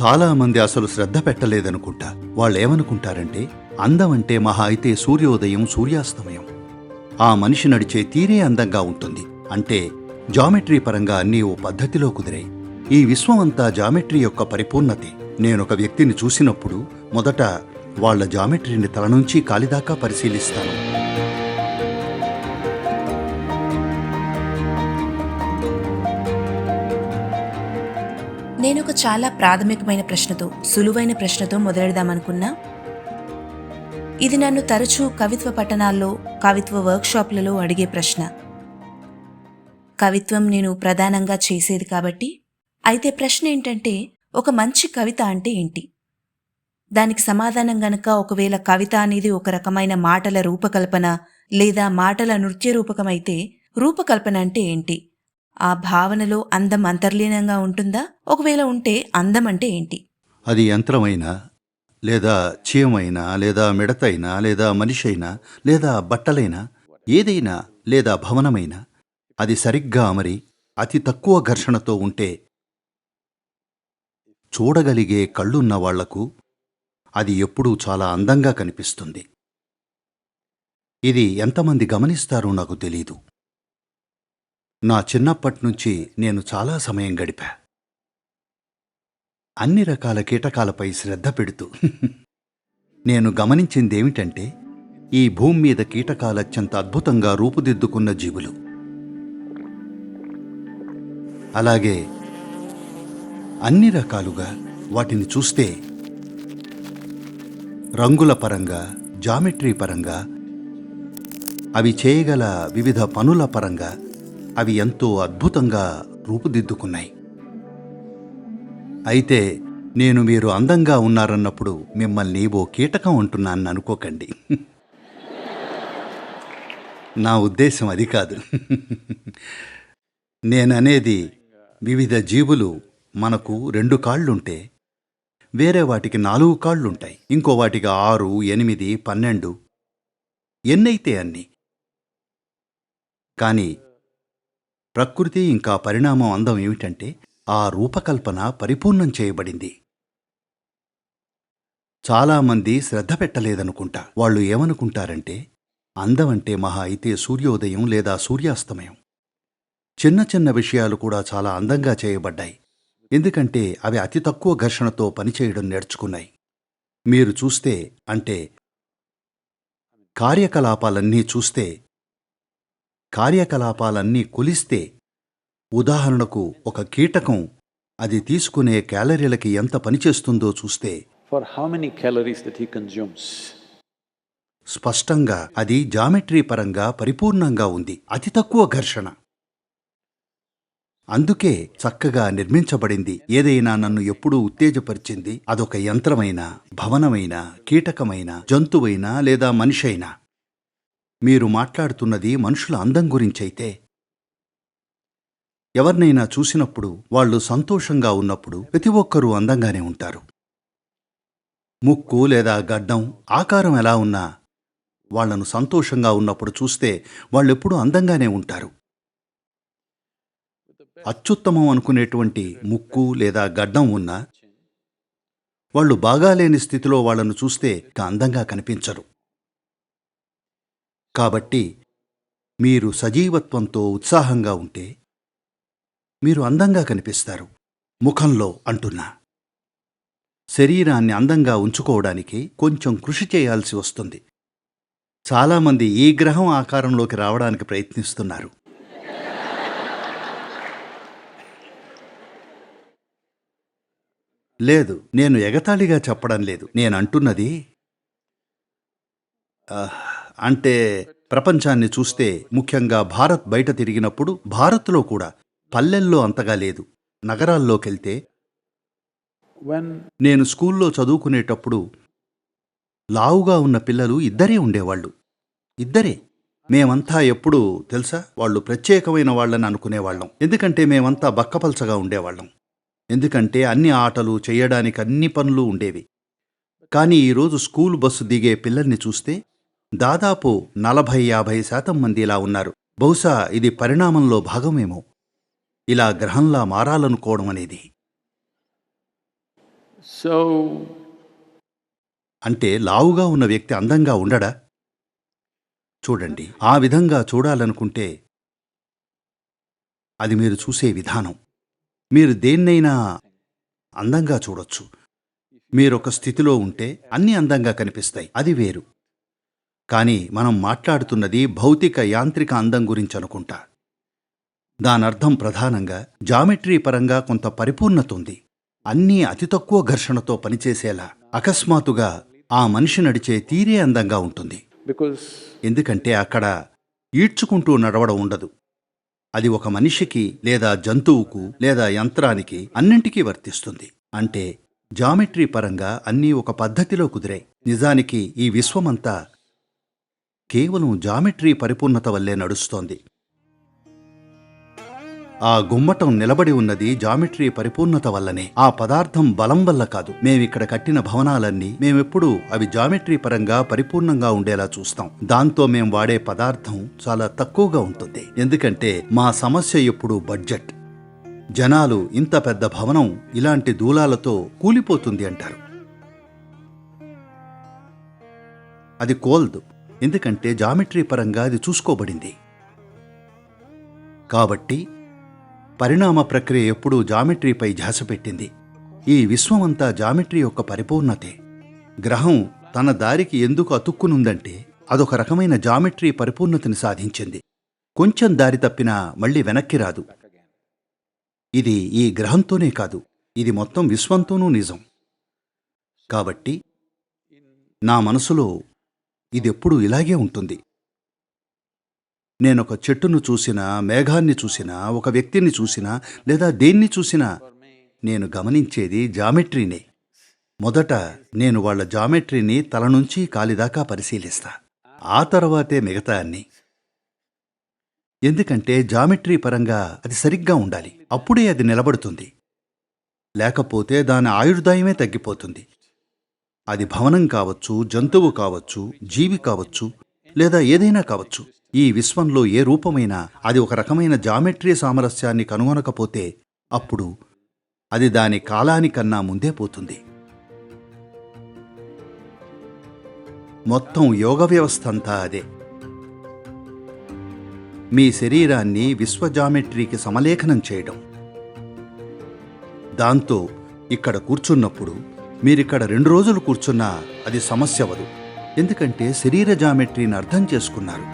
చాలామంది అసలు శ్రద్ధ పెట్టలేదనుకుంటా. వాళ్ళేమనుకుంటారంటే అందం అంటే మహా అయితే సూర్యోదయం సూర్యాస్తమయం. ఆ మనిషి నడిచే తీరే అందంగా ఉంటుంది. అంటే జామెట్రీ పరంగా అన్నీ ఓ పద్ధతిలో కుదిరాయి. ఈ విశ్వం అంతా జామెట్రీ యొక్క పరిపూర్ణతే. నేనొక వ్యక్తిని చూసినప్పుడు మొదట వాళ్ళ జామెట్రీని తల నుంచి కాలిదాకా పరిశీలిస్తాను. చాలా ప్రాథమికమైన ప్రశ్నతో సులువైన ప్రశ్నతో మొదలెడదామనుకున్నా ఇది నన్ను తరచూ కవిత్వ పట్టణాల్లో కవిత్వ వర్క్షాప్లలో అడిగే ప్రశ్న. కవిత్వం నేను ప్రధానంగా చేసేది కాబట్టి అయితే ప్రశ్న ఏంటంటే ఒక మంచి కవిత అంటే ఏంటి? దానికి సమాధానం గనక ఒకవేళ కవిత అనేది ఒక రకమైన మాటల రూపకల్పన లేదా మాటల నృత్య రూపకమైతే రూపకల్పన అంటే ఏంటి? ఆ భావనలో అందం అంతర్లీనంగా ఉంటుందా? ఒకవేళ ఉంటే అందం అంటే ఏంటి? అది యంత్రమైనా లేదా చీమైనా లేదా మిడతైనా లేదా మనిషి అయినా లేదా బట్టలైనా ఏదైనా లేదా భవనమైనా అది సరిగ్గా అమరి అతి తక్కువ ఘర్షణతో ఉంటే చూడగలిగే కళ్ళున్న వాళ్ళకు అది ఎప్పుడూ చాలా అందంగా కనిపిస్తుంది. ఇది ఎంతమంది గమనిస్తారో నాకు తెలీదు. నా చిన్నప్పట్నుంచి నేను చాలా సమయం గడిపా. అన్ని రకాల కీటకాలపై శ్రద్ధ పెడుతూ. నేను గమనించిందేమిటంటే ఈ భూమి మీద కీటకాలు అత్యంత అద్భుతంగా రూపుదిద్దుకున్న జీవులు. అలాగే అన్ని రకాలుగా వాటిని చూస్తే రంగుల పరంగా జామెట్రీ పరంగా అవి చేయగల వివిధ పనుల పరంగా అవి ఎంతో అద్భుతంగా రూపుదిద్దుకున్నాయి. అయితే నేను మీరు అందంగా ఉన్నారన్నప్పుడు మిమ్మల్ని ఓ కీటకం అంటున్నాను అనుకోకండి. నా ఉద్దేశం అది కాదు. నేననేది వివిధ జీవులు మనకు రెండు కాళ్ళుంటే వేరే వాటికి నాలుగు కాళ్ళుంటాయి. ఇంకో వాటికి ఆరు ఎనిమిది పన్నెండు ఎన్నైతే అన్ని. కానీ ప్రకృతి ఇంకా పరిణామం అందం ఏమిటంటే ఆ రూపకల్పన పరిపూర్ణం చేయబడింది. చాలామంది శ్రద్ధ పెట్టలేదనుకుంటా. వాళ్ళు ఏమనుకుంటారంటే అందం అంటే మహా అయితే సూర్యోదయం లేదా సూర్యాస్తమయం. చిన్న చిన్న విషయాలు కూడా చాలా అందంగా చేయబడ్డాయి. ఎందుకంటే అవి అతి తక్కువ ఘర్షణతో పనిచేయడం నేర్చుకున్నాయి. మీరు చూస్తే అంటే కార్యకలాపాలన్నీ చూస్తే కార్యకలాపాలన్నీ కొలిస్తే ఉదాహరణకు ఒక కీటకం అది తీసుకునే క్యాలరీలకి ఎంత పనిచేస్తుందో చూస్తే for how many calories that he consumes. స్పష్టంగా అది జామెట్రీ పరంగా పరిపూర్ణంగా ఉంది. అతి తక్కువ ఘర్షణ. అందుకే చక్కగా నిర్మించబడింది. ఏదైనా నన్ను ఎప్పుడూ ఉత్తేజపరిచింది. అదొక యంత్రమైన భవనమైన కీటకమైన జంతువైనా లేదా మనిషైనా. మీరు మాట్లాడుతున్నది మనుషుల అందం గురించైతే. ఎవరినైనా చూసినప్పుడు వాళ్ళు సంతోషంగా ఉన్నప్పుడు ప్రతి ఒక్కరూ అందంగానే ఉంటారు. ముక్కు లేదా గడ్డం ఆకారం ఎలా ఉన్నా వాళ్ళను సంతోషంగా ఉన్నప్పుడు చూస్తే వాళ్ళెప్పుడూ అందంగానే ఉంటారు. అత్యుత్తమం అనుకునేటువంటి ముక్కు లేదా గడ్డం ఉన్నా వాళ్ళు బాగాలేని స్థితిలో వాళ్ళను చూస్తే అందంగా కనిపించరు. కాబట్టి మీరు సజీవత్వంతో ఉత్సాహంగా ఉంటే మీరు అందంగా కనిపిస్తారు. ముఖంలో అంటున్నా. శరీరాన్ని అందంగా ఉంచుకోవడానికి కొంచెం కృషి చేయాల్సి వస్తుంది. చాలామంది ఈ గ్రహం ఆకారంలోకి రావడానికి ప్రయత్నిస్తున్నారు. లేదు నేను ఎగతాళిగా చెప్పడం లేదు. నేను అంటున్నది అంటే ప్రపంచాన్ని చూస్తే ముఖ్యంగా భారత్ బయట తిరిగినప్పుడు భారత్లో కూడా పల్లెల్లో అంతగా లేదు. నగరాల్లోకెళ్తే నేను స్కూల్లో చదువుకునేటప్పుడు లావుగా ఉన్న పిల్లలు ఇద్దరే ఉండేవాళ్ళు. ఇద్దరే. మేమంతా ఎప్పుడూ తెలుసా? వాళ్ళు ప్రత్యేకమైన వాళ్ళని అనుకునేవాళ్ళం. ఎందుకంటే మేమంతా బక్కపల్చగా ఉండేవాళ్ళం. ఎందుకంటే అన్ని ఆటలు చేయడానికి అన్ని పనులు ఉండేవి. కానీ ఈరోజు స్కూల్ బస్సు దిగే పిల్లల్ని చూస్తే దాదాపు నలభై యాభై శాతం మంది ఇలా ఉన్నారు. బహుశా ఇది పరిణామంలో భాగమేమో. ఇలా గ్రహంలా మారాలనుకోవడం అనేది. So, అంటే లావుగా ఉన్న వ్యక్తి అందంగా ఉండడా? చూడండి ఆ విధంగా చూడాలనుకుంటే అది మీరు చూసే విధానం. మీరు దేన్నైనా అందంగా చూడొచ్చు. మీరొక స్థితిలో ఉంటే అన్ని అందంగా కనిపిస్తాయి. అది వేరు. కానీ మనం మాట్లాడుతున్నది భౌతిక యాంత్రిక అందం గురించి అనుకుంటా. దానర్థం ప్రధానంగా జామెట్రీ పరంగా కొంత పరిపూర్ణత ఉంది అన్నీ అతి తక్కువ ఘర్షణతో పనిచేసేలా అకస్మాత్తుగా ఆ మనిషి నడిచే తీరే అందంగా ఉంటుంది. ఎందుకంటే అక్కడ ఈడ్చుకుంటూ నడవడం ఉండదు. అది ఒక మనిషికి లేదా జంతువుకు లేదా యంత్రానికి అన్నింటికీ వర్తిస్తుంది. అంటే జామెట్రీ పరంగా అన్నీ ఒక పద్ధతిలో కుదిరాయి. నిజానికి ఈ విశ్వమంతా కేవలం జామెట్రీ పరిపూర్ణత వల్లే నడుస్తోంది. ఆ గుమ్మటం నిలబడి ఉన్నది జామెట్రీ పరిపూర్ణత వల్లనే. ఆ పదార్థం బలం వల్ల కాదు. మేమిక్కడ కట్టిన భవనాలన్నీ మేమెప్పుడూ అవి జామెట్రీ పరంగా పరిపూర్ణంగా ఉండేలా చూస్తాం. దాంతో మేం వాడే పదార్థం చాలా తక్కువగా ఉంటుంది. ఎందుకంటే మా సమస్య ఎప్పుడు బడ్జెట్. జనాలు ఇంత పెద్ద భవనం ఇలాంటి దూలాలతో కూలిపోతుంది అంటారు. అది కోల్దు ఎందుకంటే జామెట్రీ పరంగా అది చూసుకోబడింది. కాబట్టి పరిణామ ప్రక్రియ ఎప్పుడూ జామెట్రీపై ధ్యాస పెట్టింది. ఈ విశ్వమంతా జామెట్రీ యొక్క పరిపూర్ణతే. గ్రహం తన దారికి ఎందుకు అతుక్కునుందంటే అదొక రకమైన జామెట్రీ పరిపూర్ణతని సాధించింది. కొంచెం దారి తప్పినా మళ్ళీ వెనక్కి రాదు. ఇది ఈ గ్రహంతోనే కాదు ఇది మొత్తం విశ్వంతోనూ నిజం. కాబట్టి నా మనసులో ఇదెప్పుడూ ఇలాగే ఉంటుంది. నేనొక చెట్టును చూసినా మేఘాన్ని చూసినా ఒక వ్యక్తిని చూసినా లేదా దేన్ని చూసినా నేను గమనించేది జామెట్రీనే. మొదట నేను వాళ్ళ జామెట్రీని తల నుంచి కాలిదాకా పరిశీలిస్తా. ఆ తర్వాతే మిగతా అన్ని. ఎందుకంటే జామెట్రీ పరంగా అది సరిగ్గా ఉండాలి. అప్పుడే అది నిలబడుతుంది. లేకపోతే దాని ఆయుర్దాయమే తగ్గిపోతుంది. అది భవనం కావచ్చు జంతువు కావచ్చు జీవి కావచ్చు లేదా ఏదైనా కావచ్చు ఈ విశ్వంలో ఏ రూపమైనా అది ఒక రకమైన జామెట్రీ సామరస్యాన్ని కనుగొనకపోతే అప్పుడు అది దాని కాలానికన్నా ముందే పోతుంది. మొత్తం యోగ వ్యవస్థ అంతా అదే. మీ శరీరాన్ని విశ్వ జామెట్రీకి సమలేఖనం చేయడం. దాంతో ఇక్కడ కూర్చున్నప్పుడు మీరిక్కడ రెండు రోజులు కూర్చున్నా అది సమస్య అవ్వదు ఎందుకంటే శరీర జామెట్రీని అర్థం చేసుకున్నారు.